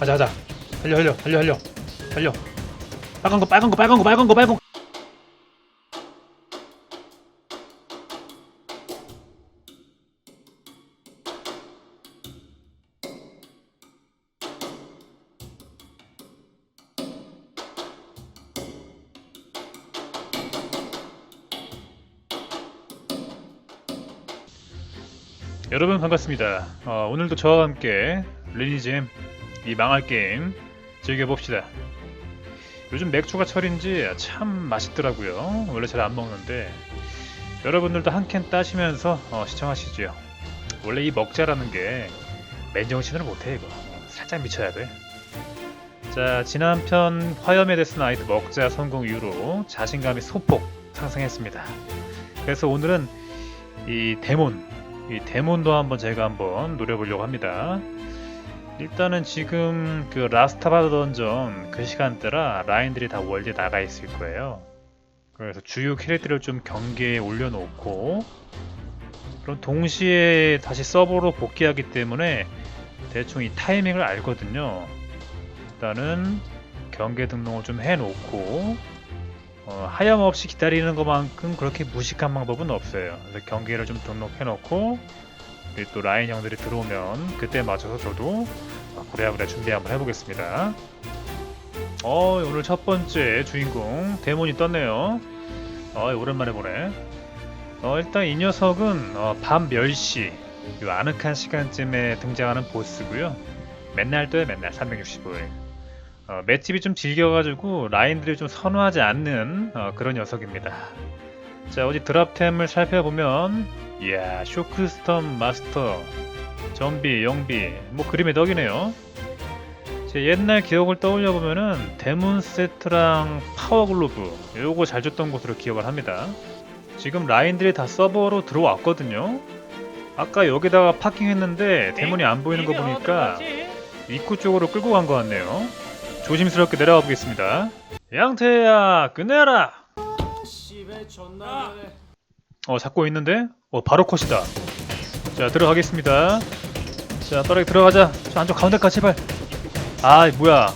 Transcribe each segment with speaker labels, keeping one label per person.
Speaker 1: 가자 가자. 달려 달려 달려 달려. 달려. 빨간 거 빨간 거 빨간 거 빨간 거 빨간 거. 여러분 반갑습니다. 어, 오늘도 저와 함께 리니잼 이 망할 게임 즐겨봅시다. 요즘 맥주가 철인지 참 맛있더라고요. 원래 잘 안 먹는데 여러분들도 한 캔 따시면서 어, 시청하시죠. 원래 이 먹자라는 게 맨정신으로 못해 이거. 어, 살짝 미쳐야 돼. 자 지난 편 화염의 데스 나이트 먹자 성공 이후로 자신감이 소폭 상승했습니다. 그래서 오늘은 이 데몬 이 데몬도 한번 제가 한번 노려보려고 합니다. 일단은 지금 그 라스타바드 던전 그 시간대라 라인들이 다 월드에 나가 있을 거예요. 그래서 주요 캐릭터를 좀 경계에 올려놓고 그럼 동시에 다시 서버로 복귀하기 때문에 대충 이 타이밍을 알거든요. 일단은 경계 등록을 좀 해놓고 어, 하염없이 기다리는 것만큼 그렇게 무식한 방법은 없어요. 그래서 경기를 좀 등록해놓고 그리고 또 라인 형들이 들어오면 그때 맞춰서 저도 어, 부랴부랴 준비 한번 해보겠습니다. 어 오늘 첫 번째 주인공 데몬이 떴네요. 어 오랜만에 보네. 어 일단 이 녀석은 어, 밤 10시 요 아늑한 시간쯤에 등장하는 보스고요. 맨날 떠요 맨날 365일. 어, 맷집이 좀 질겨가지고 라인들을 좀 선호하지 않는 어, 그런 녀석입니다. 자 어디 드랍템을 살펴보면 이야 쇼크스톰 마스터 좀비 영비 뭐 그림의 덕이네요. 제 옛날 기억을 떠올려 보면은 데몬 세트랑 파워 글로브 요거 잘 줬던 것으로 기억을 합니다. 지금 라인들이 다 서버로 들어왔거든요. 아까 여기다가 파킹했는데 데몬이 안 보이는 거 보니까 입구 쪽으로 끌고 간 것 같네요. 조심스럽게 내려가 보겠습니다. 양태야, 끝내라.
Speaker 2: 네
Speaker 1: 어, 잡고 있는데? 어, 바로 컷이다. 자, 들어가겠습니다. 자, 빠르게 들어가자. 저 안쪽 가운데 가, 제발. 아, 뭐야.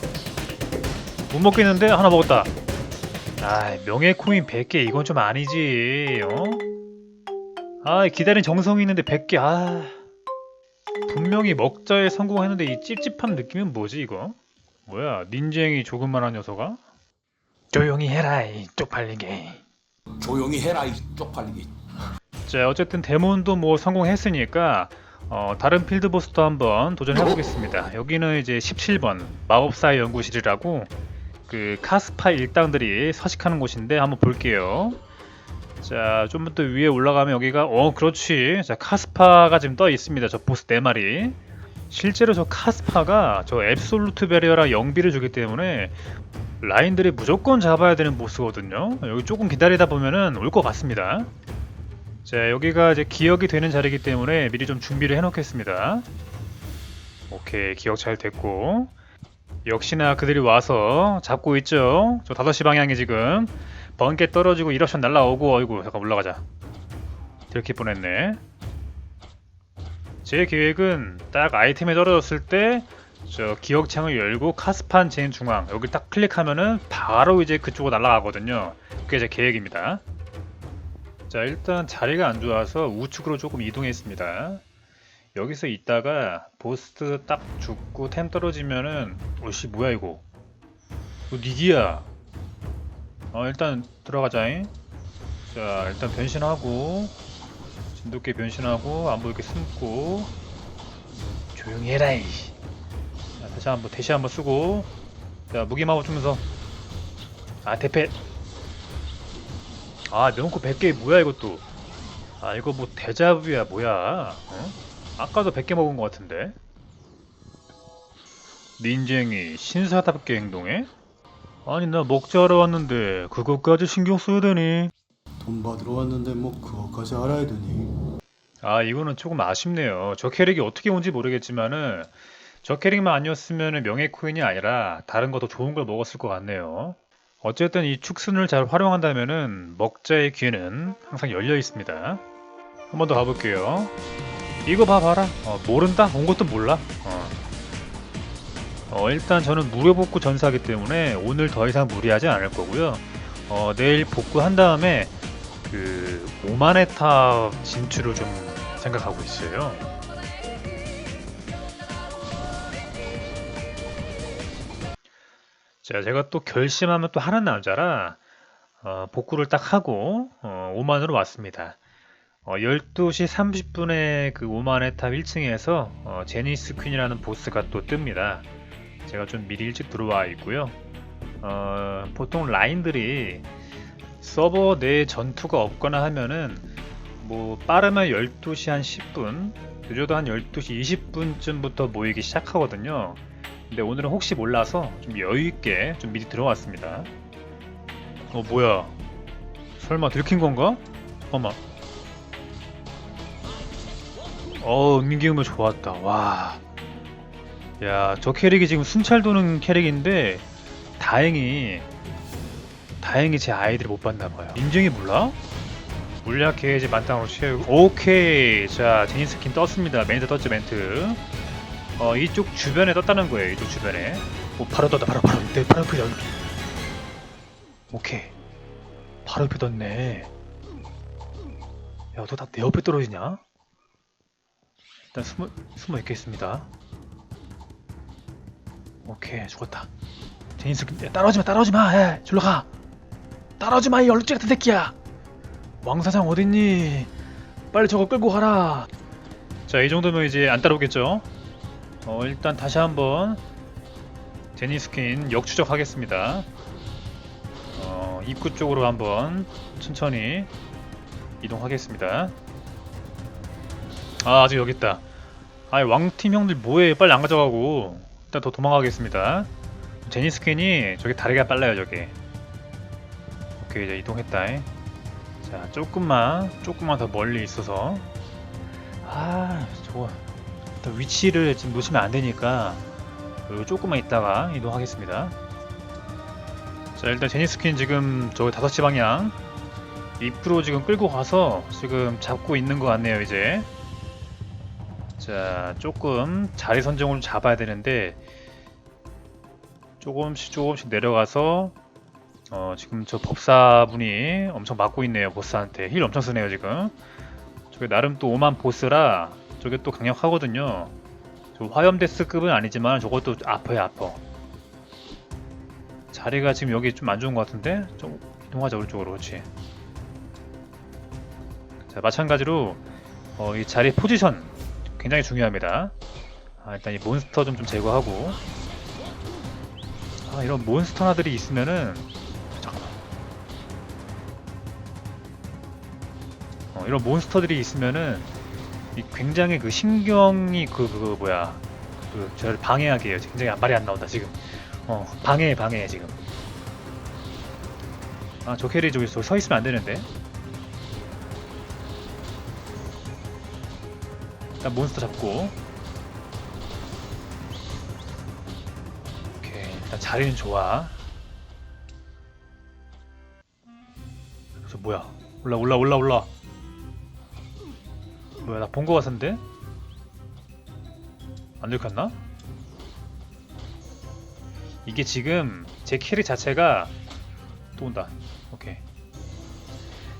Speaker 1: 못 먹겠는데? 하나 먹었다. 아, 명예 코인 100개, 이건 좀 아니지, 어? 아, 기다린 정성이 있는데 100개, 아. 분명히 먹자에 성공했는데 이 찝찝한 느낌은 뭐지, 이거? 뭐야, 닌쟁이 조금만한 녀석아? 조용히 해라, 이 쪽팔리게.
Speaker 2: 조용히 해라 이 쪽팔리기
Speaker 1: 자 어쨌든 데몬도 뭐 성공했으니까 어, 다른 필드 보스도 한번 도전해 보겠습니다. 여기는 이제 17번 마법사의 연구실이라고 그 카스파 일당들이 서식하는 곳인데 한번 볼게요. 자 좀 더 위에 올라가면 여기가 어 그렇지 자 카스파가 지금 떠 있습니다. 저 보스 4마리 실제로 저 카스파가 저 앱솔루트 베리어랑 영비를 주기 때문에 라인들이 무조건 잡아야 되는 보스거든요. 여기 조금 기다리다 보면은 올 것 같습니다. 자, 여기가 이제 기억이 되는 자리이기 때문에 미리 좀 준비를 해 놓겠습니다. 오케이, 기억 잘 됐고. 역시나 그들이 와서 잡고 있죠. 저 5시 방향이 지금 번개 떨어지고 이러션 날라오고 어이구 잠깐 올라가자. 이렇게 보냈네. 제 계획은 딱 아이템이 떨어졌을 때 저 기억창을 열고 카스판 제인 중앙 여기 딱 클릭하면은 바로 이제 그쪽으로 날아가거든요. 그게 제 계획입니다. 자 일단 자리가 안 좋아서 우측으로 조금 이동했습니다. 여기서 있다가 보스 딱 죽고 템 떨어지면은 오씨 뭐야 이거? 이거 니기야. 어 일단 들어가자잉. 자 일단 변신하고 진돗개 변신하고 안 보이게 숨고 조용히 해라이. 자, 다시 한번 대시 한번 쓰고. 자 무기 마법 주면서. 아 대패. 아 명코 100개 뭐야 이것도? 아 이거 뭐 대자부야 뭐야? 어? 아까도 100개 먹은 것 같은데. 닌쟁이 신사답게 행동해? 아니 나 먹자하러 왔는데 그것까지 신경 써야 되니?
Speaker 3: 돈 받으러 왔는데 뭐 그것까지 알아야 되니?
Speaker 1: 아 이거는 조금 아쉽네요. 저 캐릭이 어떻게 온지 모르겠지만은 저 캐릭만 아니었으면 명예 코인이 아니라 다른 것도 좋은 걸 먹었을 것 같네요 어쨌든 이 축순을 잘 활용한다면은 먹자의 귀는 항상 열려 있습니다 한 번 더 가볼게요 이거 봐봐라 어, 모른다? 온 것도 몰라 어. 어, 일단 저는 무료 복구 전사기 때문에 오늘 더 이상 무리하지 않을 거고요. 어, 내일 복구한 다음에 그 5만의 탑 진출을 좀 생각하고 있어요. 자, 제가 또 결심하면 또 하는 남자라 어, 복구를 딱 하고 어, 5만으로 왔습니다. 어, 12시 30분에 그 5만의 탑 1층에서 어, 제니스 퀸이라는 보스가 또 뜹니다. 제가 좀 미리 일찍 들어와 있고요. 어, 보통 라인들이 서버 내 전투가 없거나 하면은 뭐 빠르면 12시 한 10분, 늦어도 한 12시 20분쯤부터 모이기 시작하거든요. 근데 오늘은 혹시 몰라서 좀 여유 있게 좀 미리 들어왔습니다. 어 뭐야? 설마 들킨 건가? 잠깐만. 어 은기음을 좋았다. 와. 야, 저 캐릭이 지금 순찰 도는 캐릭인데 다행히 다행히 제 아이들이 못 봤나 봐요. 인증이 몰라? 물약 게이지 만땅으로 채우고 오케이. 자, 제니 스킨 떴습니다. 멘트 떴죠, 멘트. 어, 이쪽 주변에 떴다는 거예요. 이쪽 주변에. 오, 바로 떴다. 바로 바로. 내 바로 옆에 떴. 오케이. 바로 옆에 떴네. 야, 너 다 내 옆에 떨어지냐? 일단 숨어 숨어 있겠습니다. 오케이 죽었다. 제니스 야, 따라오지 마 따라오지 마. 에 줄로 가. 따라오지 마 이 얼룩지 같은 새끼야. 왕 사장 어딨니? 빨리 저거 끌고 가라. 자 이 정도면 이제 안 따라오겠죠? 어 일단 다시 한번 제니스킨 역추적하겠습니다. 어 입구 쪽으로 한번 천천히 이동하겠습니다. 아 아직 여기 있다. 아이 왕팀 형들 뭐해 빨리 안 가져가고 일단 더 도망가겠습니다. 제니스킨이 저기 다리가 빨라요 저기. 오케이 이제 이동했다. 자 조금만 조금만 더 멀리 있어서 아 좋아. 위치를 지금 놓치면 안 되니까 조금만 있다가 이동하겠습니다. 자 일단 제니스킨 지금 저기 5시 방향 입구로 지금 끌고 가서 지금 잡고 있는 것 같네요 이제. 자 조금 자리 선정을 좀 잡아야 되는데 조금씩 조금씩 내려가서 어 지금 저 법사분이 엄청 맞고 있네요 보스한테. 힐 엄청 쓰네요 지금. 저게 나름 또 오만 보스라 저게 또 강력하거든요. 저 화염데스급은 아니지만 저것도 아파요 아파. 자리가 지금 여기 좀 안 좋은 것 같은데? 좀 이동하자 오른쪽으로. 그렇지. 자 마찬가지로 어, 이 자리 포지션 굉장히 중요합니다. 아, 일단 이 몬스터 좀, 좀 제거하고. 아 이런 몬스터나들이 있으면은 잠깐만. 어, 이런 몬스터들이 있으면은 이 굉장히 그 신경이 그, 그, 그 뭐야 그 저를 방해하게 해요. 굉장히 말이 안 나온다 지금. 어 방해해 방해해 지금. 아 저 캐리 저기 서 있으면 안 되는데. 일단 몬스터 잡고. 오케이 일단 자리는 좋아. 저 뭐야? 올라 올라 올라 올라 뭐야 나 본 거 같은데? 안 들켰나? 이게 지금 제 캐릭 자체가 또 온다. 오케이.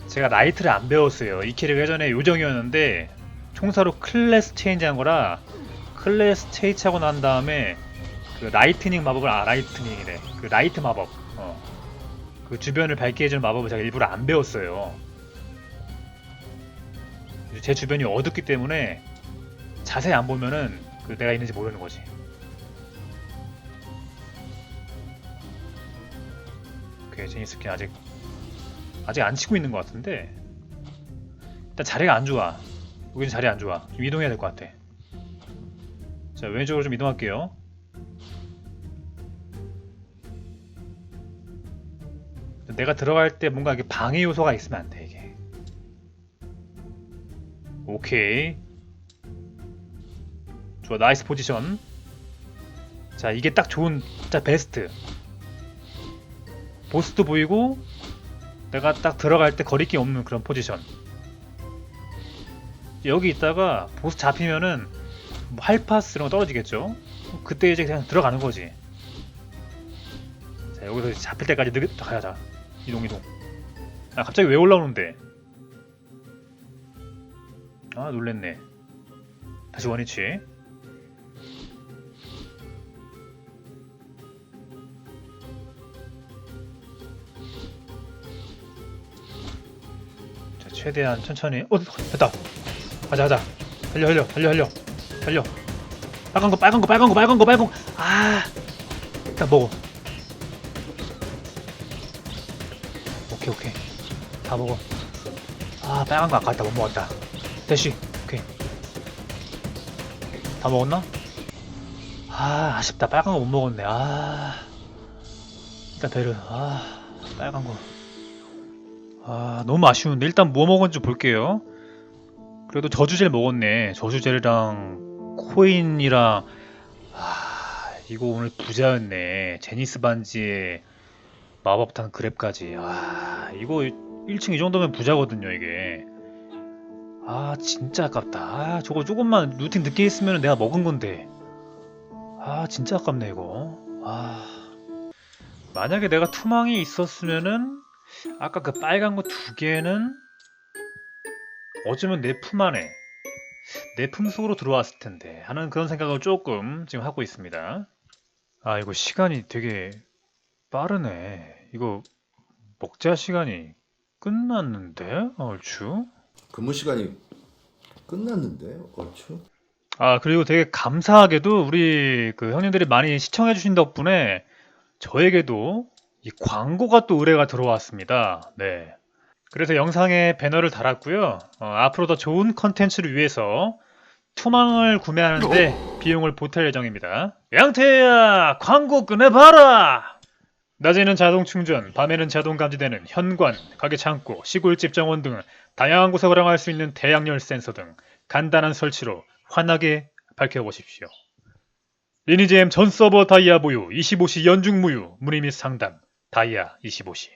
Speaker 1: 제가 라이트를 안 배웠어요. 이 캐릭 예전에 요정이었는데 총사로 클래스 체인지 한 거라 클래스 체인지 하고 난 다음에 그 라이트닝 마법을 아 라이트닝이래. 그 라이트 마법. 어. 그 주변을 밝게 해주는 마법을 제가 일부러 안 배웠어요 제 주변이 어둡기 때문에 자세히 안 보면은 그 내가 있는지 모르는 거지 오케이 제니스킨 아직 아직 안 치고 있는 것 같은데 일단 자리가 안 좋아 여기 자리 안 좋아. 좀 이동해야 될 것 같아. 자, 왼쪽으로 좀 이동할게요. 내가 들어갈 때 뭔가 이게 방해 요소가 있으면 안 돼. 오케이. 좋아, 나이스 포지션. 자, 이게 딱 좋은, 진짜 베스트. 보스도 보이고, 내가 딱 들어갈 때 거리낌 없는 그런 포지션. 여기 있다가 보스 잡히면은 뭐 할파스 이런 거 떨어지겠죠? 그때 이제 그냥 들어가는 거지. 자 여기서 잡힐 때까지 느 가자. 이동 이동. 아 갑자기 왜 올라오는데? 아 놀랬네. 다시 원위치. 자 최대한 천천히. 어 됐다. 가자 가자. 달려 달려 달려 달려 달려. 빨간 거 빨간 거 빨간 거 빨간 거 빨간 거. 아 일단 먹어. 오케이 오케이 다 먹어. 아 빨간 거 아깝다 못 먹었다. 대시 오케이. 다 먹었나? 아 아쉽다 빨간 거 못 먹었네. 아 일단 배를 아 빨간 거. 아 너무 아쉬운데 일단 뭐 먹었는지 볼게요. 그래도 저주젤 먹었네. 저주젤이랑 코인이랑 아 이거 오늘 부자였네. 제니스 반지에 마법탄 그랩까지. 아 이거 1층 이 정도면 부자거든요 이게. 아 진짜 아깝다. 아 저거 조금만 루틴 늦게 했으면 내가 먹은 건데. 아 진짜 아깝네 이거. 아 만약에 내가 투망이 있었으면은 아까 그 빨간 거 두 개는 어쩌면 내 품 안에 내 품 속으로 들어왔을 텐데 하는 그런 생각을 조금 지금 하고 있습니다. 아 이거 시간이 되게 빠르네. 이거 먹자 시간이 끝났는데 얼추?
Speaker 4: 근무 시간이 끝났는데 얼추?
Speaker 1: 아 그리고 되게 감사하게도 우리 그 형님들이 많이 시청해 주신 덕분에 저에게도 이 광고가 또 의뢰가 들어왔습니다. 네. 그래서 영상에 배너를 달았고요. 어, 앞으로 더 좋은 컨텐츠를 위해서 투망을 구매하는데 비용을 보탤 예정입니다. 양태야 광고 꺼내봐라! 낮에는 자동 충전, 밤에는 자동 감지되는 현관, 가게 창고, 시골집 정원 등 다양한 곳에 활용할 수 있는 대양열 센서 등 간단한 설치로 환하게 밝혀보십시오. 리니지엠 전 서버 다이아 보유 25시 연중 무휴 문의 및 상담 다이아 25시